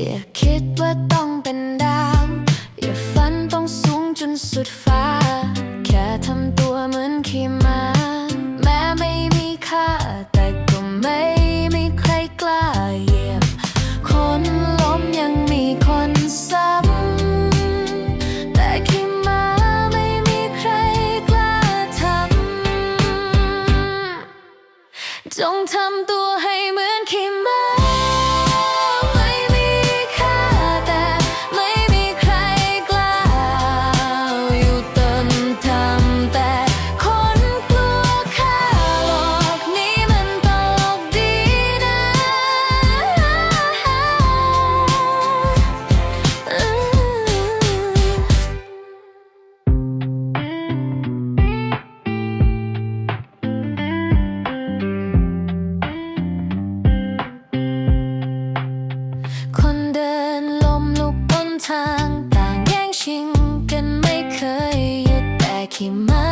อย่าคิดว่าต้องเป็นดาว อย่าฝันต้องสูงจนสุดฟ้า แค่ทำตัวเหมือนขี้ม้าแม้ไม่มีค่า แต่ก็ไม่มีใครกล้าเหยียบ คนล้มยังมีคนซ้ำแต่ขี้ม้าไม่มีใครกล้าทำจงทำตัวให้เหมือนขี้มา ทางต่างแย่งชิงกันไม่เคยหยุดแต่ขี้มา